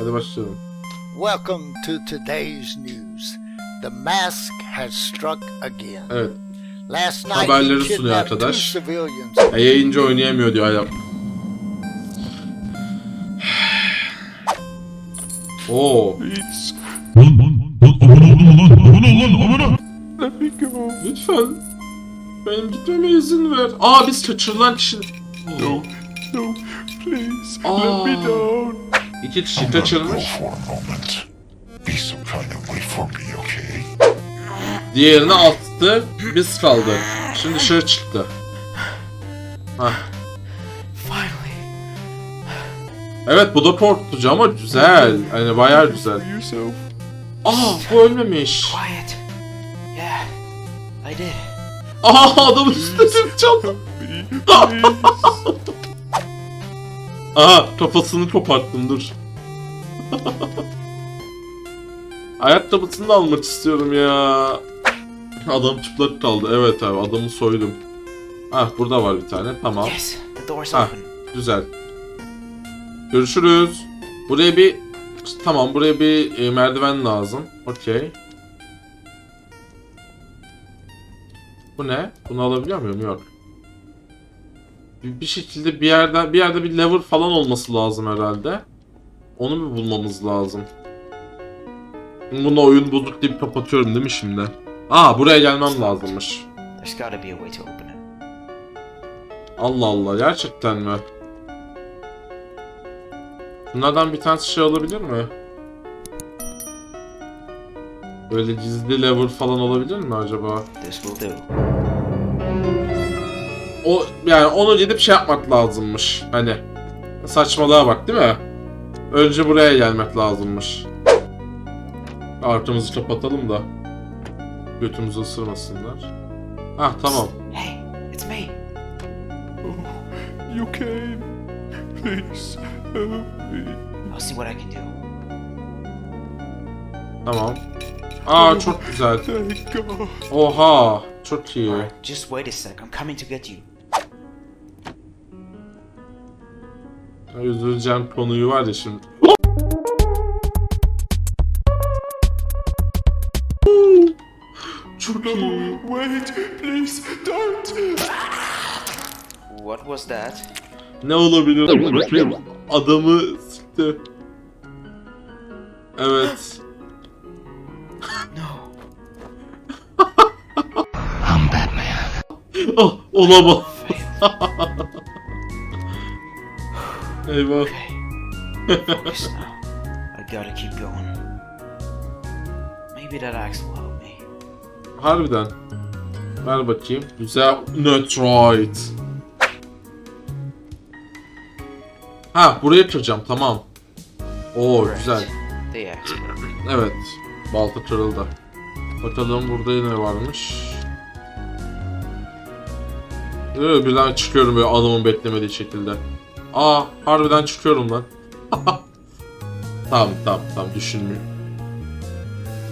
Hadi başlayalım. Welcome to today's news. The mask has struck again. Evet. Last night Haberleri sunuyor arkadaş. civilians. Ya yayıncı oynayamıyor diyor hala. Oo. Lan lan lan abone olun lan abone ol lan abone. Let me go. lütfen. Benim gitmeme izin ver. Aa biz kaçırılan kişi... No, no, please Aa. let me down. İki kişi kaçırmış. for a moment. Be some kind of way for me, okay? Diğerini attı. Biz kaldık. Şimdi dışarı çıktı. Evet bu da korkutucu ama güzel. Hani bayağı güzel. Aa bu ölmemiş. Aa adamın üstüne çaldı. Aha kafasını koparttım dur. Ayakkabısını da almak istiyorum ya. Adam çıplak kaldı. Evet abi adamı soydum. Ah burada var bir tane. Tamam. Yes, the door's Ah. Güzel. Görüşürüz. Buraya bir... Tamam buraya bir e, merdiven lazım. Okey. Bu ne? Bunu alabiliyor muyum? Yok. Bir, bir şekilde bir yerden bir yerde bir lever falan olması lazım herhalde. Onu bir bulmamız lazım. Bunu oyun bulduk deyip kapatıyorum değil mi şimdi? Aa buraya gelmem lazımmış. Allah Allah gerçekten mi? Bunlardan bir tanesi şey olabilir mi? Böyle gizli lever falan olabilir mi acaba? This will do. O yani onu gidip şey yapmak lazımmış. Hani saçmalığa bak değil mi? Önce buraya gelmek lazımmış. Arkamızı kapatalım da götümüzü ısırmasınlar. Hah tamam. Hey, it's me. You came. Please help me. I'll see what I can do. Tamam. Aa çok güzel. Thank God. Oha çok iyi. Just wait a sec. I'm coming to get you. Üzüleceğim konuyu var ya şimdi. Çok iyi. Wait, please don't. What was that? Ne olabilir? Adamı sıktı. Evet. No. I'm Batman. Ah olamaz. Eyvah. Okay. Focus now. I gotta keep going. Maybe that axe will help me. Harbiden. Ver bakayım. Güzel. Netroid. Ha buraya kıracağım tamam. Oo Right. güzel. The axe. Evet. Balta kırıldı. Bakalım burada ne varmış. Ee, birden çıkıyorum böyle adamın beklemediği şekilde. Aa harbiden çıkıyorum lan. tamam tamam tamam düşünmüyorum.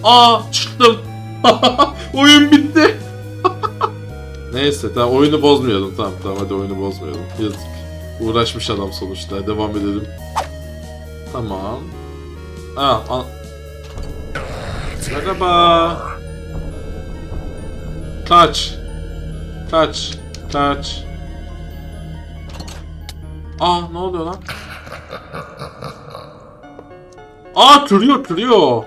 Aa çıktım. Oyun bitti. Neyse tamam oyunu bozmayalım tamam tamam hadi oyunu bozmayalım. Yazık. Uğraşmış adam sonuçta devam edelim. Tamam. Aa, a- Merhaba. Kaç. Kaç. Kaç. Aa ne oluyor lan? Aa kırıyor kırıyor.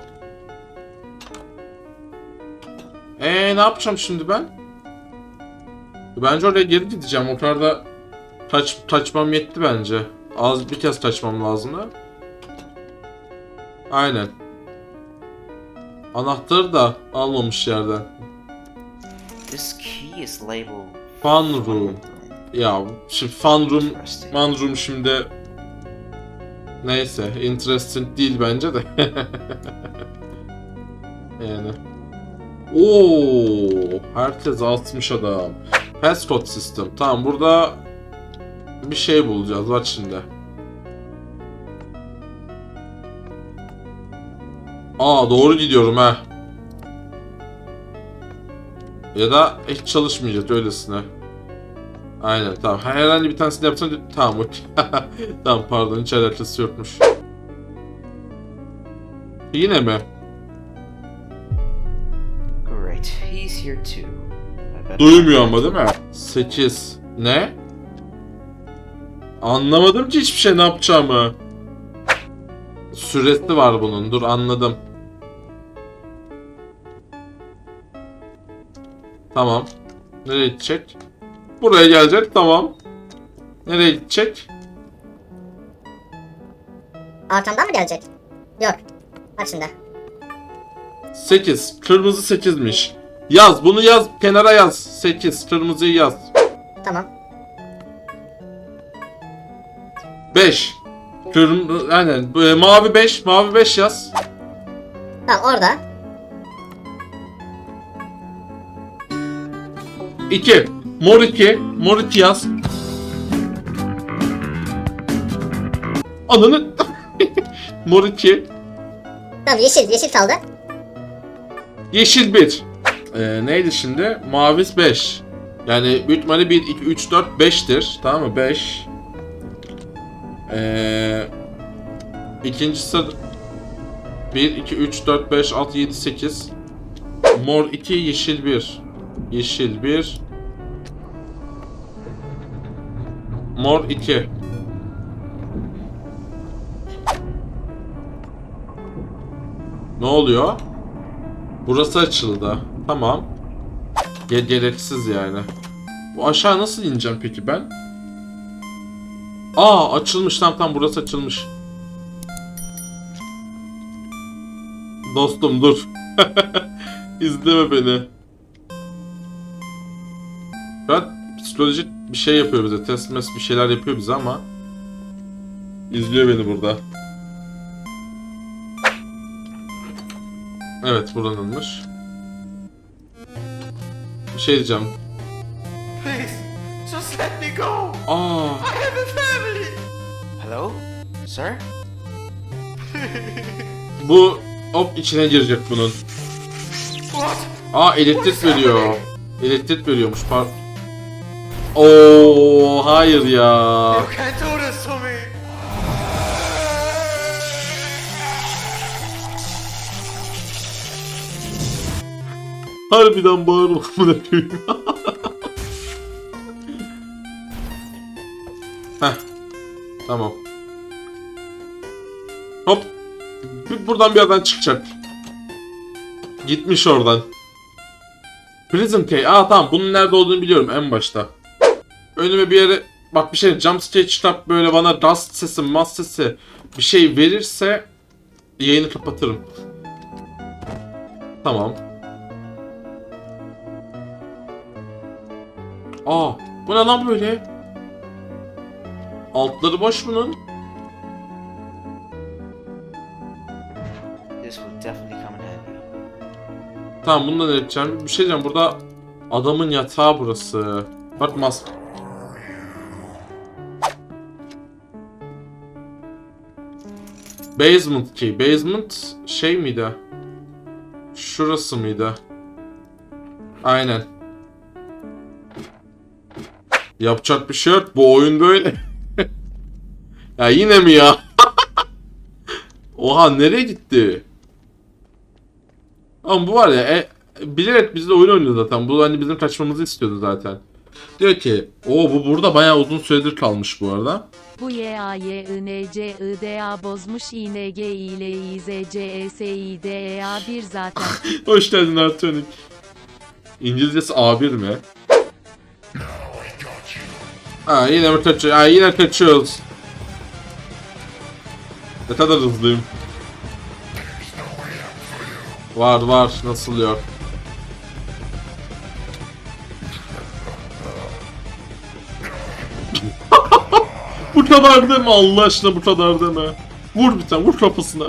Eee ne yapacağım şimdi ben? Bence oraya geri gideceğim. O kadar da kaç, kaçmam yetti bence. Az bir kez kaçmam lazım da. Aynen. Anahtarı da almamış yerden. This key is labeled. Fun room. Ya şimdi fun room, fun room şimdi neyse interesting değil bence de. yani. Oo, herkes 60 adam. Passcode system. Tamam burada bir şey bulacağız. Bak şimdi. Aa doğru gidiyorum ha. Ya da hiç çalışmayacak öylesine. Aynen tamam. Herhangi bir tanesini yapsan tamam okey. tamam pardon hiç alakası yokmuş. Yine mi? Great, he's here too. Duymuyor ama değil mi? 8. Ne? Anlamadım ki hiçbir şey ne yapacağımı. Süresi var bunun. Dur anladım. Tamam. Nereye gidecek? Buraya gelecek. Tamam. Nereye gidecek? Arkamdan mı gelecek? Yok. Bak şimdi. 8. Kırmızı 8'miş. Yaz. Bunu yaz. Kenara yaz. 8. Kırmızıyı yaz. Tamam. 5. Kırmızı aynen. E, mavi 5. Mavi 5 yaz. Tamam orada. 2. Mor 2. Mor 2 yaz. Ananı. Mor 2. Tamam yeşil. Yeşil kaldı. Yeşil 1. Ee, neydi şimdi? Mavi 5. Yani büyük ihtimalle 1, 2, 3, 4, 5'tir. Tamam mı? 5. Ee, ikincisi 1, 2, 3, 4, 5, 6, 7, 8. Mor 2, yeşil 1. Yeşil 1. Mor 2. Ne oluyor? Burası açıldı. Tamam. Ge gereksiz yani. Bu aşağı nasıl ineceğim peki ben? Aa açılmış tam tam burası açılmış. Dostum dur. İzleme beni. Ben psikolojik bir şey yapıyor bize. Test mes bir şeyler yapıyor bize ama izliyor beni burada. Evet buranınmış. Bir şey diyeceğim. Please, just let me go. Aa, I have a family. Hello, sir? bu hop içine girecek bunun. What? Aa elektrik veriyor. Elektrik veriyormuş par. Oo hayır ya. You can't do this to me. Heh. Tamam. Hop. Buradan bir yerden çıkacak. Gitmiş oradan. Prison Key. Aa tamam bunun nerede olduğunu biliyorum en başta. Önüme bir yere bak bir şey jumpscare çıkart böyle bana dust sesi, mas sesi bir şey verirse yayını kapatırım. Tamam. Aa, bu ne lan böyle? Altları boş bunun. Tamam bunu da ne yapacağım? Bir şey diyeceğim burada adamın yatağı burası. Bak mas. Basement key. Basement şey miydi? Şurası mıydı? Aynen. Yapacak bir şey yok. Bu oyun böyle. ya yine mi ya? Oha nereye gitti? Ama bu var ya e, bilerek bizle oyun oynuyor zaten. Bu hani bizim kaçmamızı istiyordu zaten. Diyor ki o bu burada bayağı uzun süredir kalmış bu arada. Bu Y A Y I N C I D A bozmuş I N G I L I Z C E S I D E A 1 zaten. Hoş geldin Artonik. İngilizcesi A1 mi? Ha yine mi kaçıyor? Ha yine kaçıyoruz. Ne kadar hızlıyım. Var var nasıl yok. Bu kadar deme Allah aşkına bu kadar deme. Vur bir tane vur kafasına.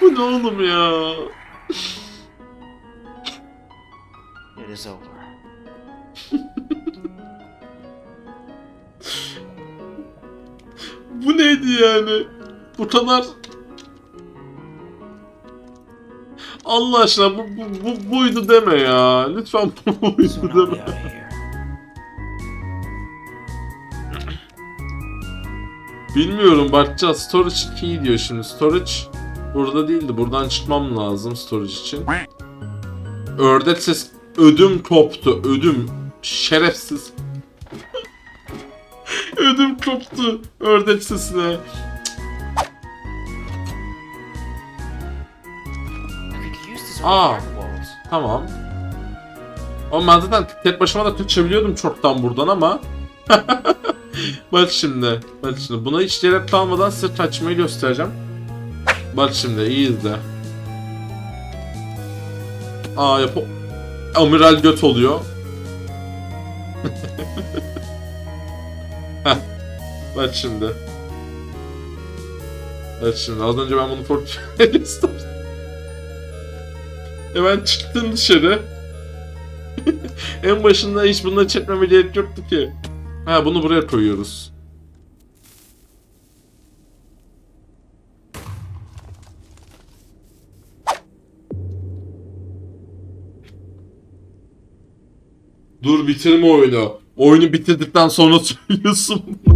Bu ne oğlum ya? Neydi yani? Bu kadar... Allah aşkına bu, bu, bu buydu deme ya. Lütfen bu buydu deme. Bilmiyorum bakacağız. Storage 2 diyor şimdi. Storage burada değildi. Buradan çıkmam lazım storage için. Ördek ses ödüm koptu. Ödüm. Şerefsiz. Ödüm koptu. Ördek sesine. Walls. Tamam. Ama ben zaten tek başıma da kaçabiliyordum çoktan buradan ama. bak şimdi. Bak şimdi. Buna hiç gerek kalmadan size kaçmayı göstereceğim. Bak şimdi iyi izle. Aa yap Amiral göt oluyor. Bak şimdi. Bak şimdi az önce ben bunu fork Hemen çıktım dışarı. en başında hiç bunları çekmeme gerek yoktu ki. Ha bunu buraya koyuyoruz. Dur bitirme oyunu. Oyunu bitirdikten sonra söylüyorsun bunu.